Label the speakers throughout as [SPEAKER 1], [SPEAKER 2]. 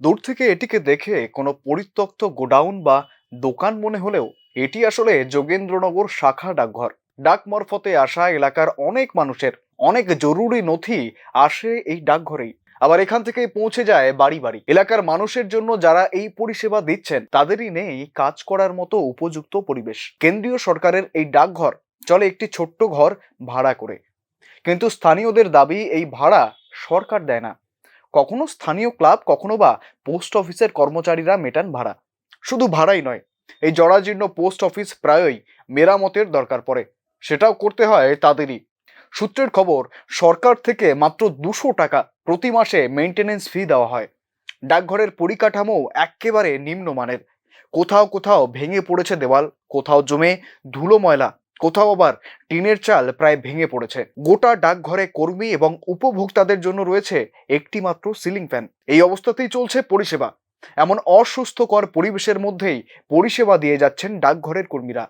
[SPEAKER 1] দূর থেকে এটিকে দেখে কোনো পরিত্যক্ত গোডাউন বা দোকান মনে হলেও এটি আসলে যোগেন্দ্রনগর শাখা ডাকঘর। ডাক মারফতে আসা এলাকার অনেক মানুষের অনেক জরুরি নথি আসে এই ডাকঘরেই। আবার এখান থেকে পৌঁছে যায় বাড়ি বাড়ি। এলাকার মানুষের জন্য যারা এই পরিষেবা দিচ্ছেন, তাদেরই নেই কাজ করার মতো উপযুক্ত পরিবেশ। কেন্দ্রীয় সরকারের এই ডাকঘর চলে একটি ছোট্ট ঘর ভাড়া করে। কিন্তু স্থানীয়দের দাবি, এই ভাড়া সরকার দেয় না। কখনো স্থানীয় ক্লাব, কখনো বা পোস্ট অফিসের কর্মচারীরা মেটান ভাড়া। শুধু ভাড়াই নয়, এই জরাজীর্ণ পোস্ট অফিস প্রায়ই মেরামতের দরকার পড়ে। সেটাও করতে হয় তাদেরই। সূত্রের খবর, সরকার থেকে মাত্র দুশো টাকা প্রতি মাসে মেনটেনেন্স ফি দেওয়া হয়। ডাকঘরের পরিকাঠামো একেবারে নিম্নমানের। কোথাও কোথাও ভেঙে পড়েছে দেওয়াল, কোথাও জমে ধুলো ময়লা। কোথাও আবার টিনের চাল প্রায় ভেঙে পড়েছে। গোটা ডাকঘরে কর্মী এবং উপভোক্তাদের জন্য রয়েছে একটি মাত্র সিলিং ফ্যান। এই অবস্থাতেই চলছে পরিষেবা। এমন অসুস্থকর পরিবেশের মধ্যেই পরিষেবা দিয়ে যাচ্ছেন ডাকঘরের কর্মীরা।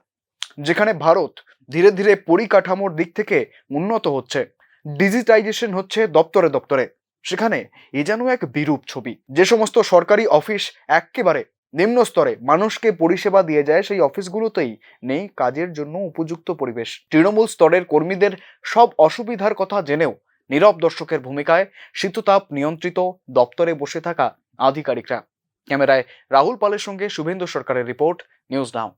[SPEAKER 1] যেখানে ভারত ধীরে ধীরে পরিকাঠামোর দিক থেকে উন্নত হচ্ছে। ডিজিটাইজেশন হচ্ছে দপ্তরে দপ্তরে। সেখানে এ যেন এক বিরূপ ছবি। যে সমস্ত সরকারি অফিস একেবারে নিম্ন স্তরে মানুষকে পরিষেবা দিয়ে যায় সেই অফিসগুলোতেই নেই কাজের জন্য উপযুক্ত পরিবেশ। তৃণমূল স্তরের কর্মীদের সব অসুবিধার কথা জেনেও নীরব দর্শকের ভূমিকায় শীততাপ নিয়ন্ত্রিত দপ্তরে বসে থাকা আধিকারিকরা। ক্যামেরায় রাহুল পালের সঙ্গে শুভেন্দু সরকারের রিপোর্ট, নিউজ নাও।